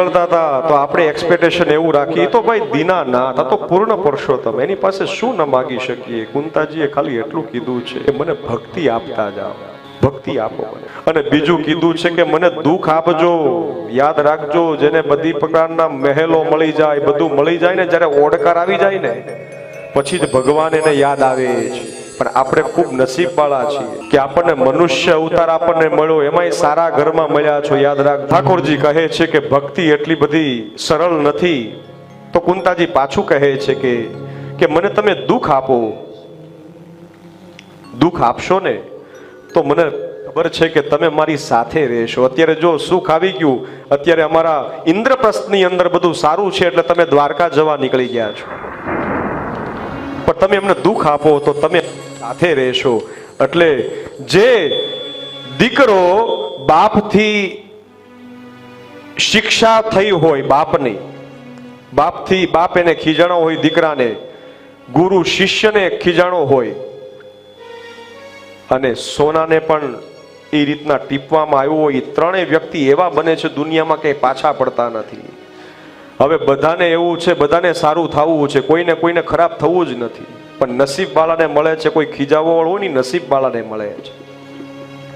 નીકળતા હતા, તો આપણે એક્સપેક્ટેશન એવું રાખી તો ભાઈ દીના આ તો પૂર્ણ પુરુષોત્તમ, એની પાસે શું ન માગી શકીએ? કુંતાજીએ ખાલી એટલું કીધું છે કે, મને ભક્તિ આપતા જાઓ, ભક્તિ આપો અને બીજું કીધું છે કે, મને દુઃખ આપજો, યાદ રાખજો, જેને બધી પ્રકારના મહેલો મળી જાય, બધું મળી જાય ને, જ્યારે ઓડકાર આવી જાય ને, પછી જ ભગવાન એને યાદ આવે છે પણ આપણે ખૂબ નસીબવાળા છીએ કે આપણને મનુષ્ય અવતાર આપણને મળ્યો, એમાંય સારા ઘરમાં મળ્યા છો, યાદ રાખ. ઠાકોરજી કહે છે કે ભક્તિ એટલી બધી સરળ નથી. તો કુંતાજી પાછું કહે છે કે કે મને તમે દુઃખ આપો. દુઃખ આપશો ને? તો મને ખબર છે કે તમે મારી સાથે રહેશો. અત્યારે જો સુખ આવી ગયું, અત્યારે અમારા ઇન્દ્રપ્રસ્થની અંદર બધું સારું છે એટલે તમે દ્વારકા જવા નીકળી ગયા છો. પણ તમે એમને દુઃખ આપો તો તમે સાથે રહેશો. એટલે જે દીકરો બાપથી શિક્ષા થઈ હોય બાપની, બાપથી બાપ એને ખીજાણો હોય દીકરાને, ગુરુ શિષ્યને ખીજાણો હોય, અને સોનાને પણ એ રીતના ટીપવામાં આવ્યો હોય, એ ત્રણેય વ્યક્તિ એવા બને છે દુનિયામાં કે પાછા પડતા નથી. હવે બધાને એવું છે, બધાને સારું થવું છે, કોઈને કોઈને ખરાબ થવું જ નથી. પણ નસીબ વાળાને મળે છે કોઈ ખીજાવો વાળો ને નસીબ વાળાને મળે છે.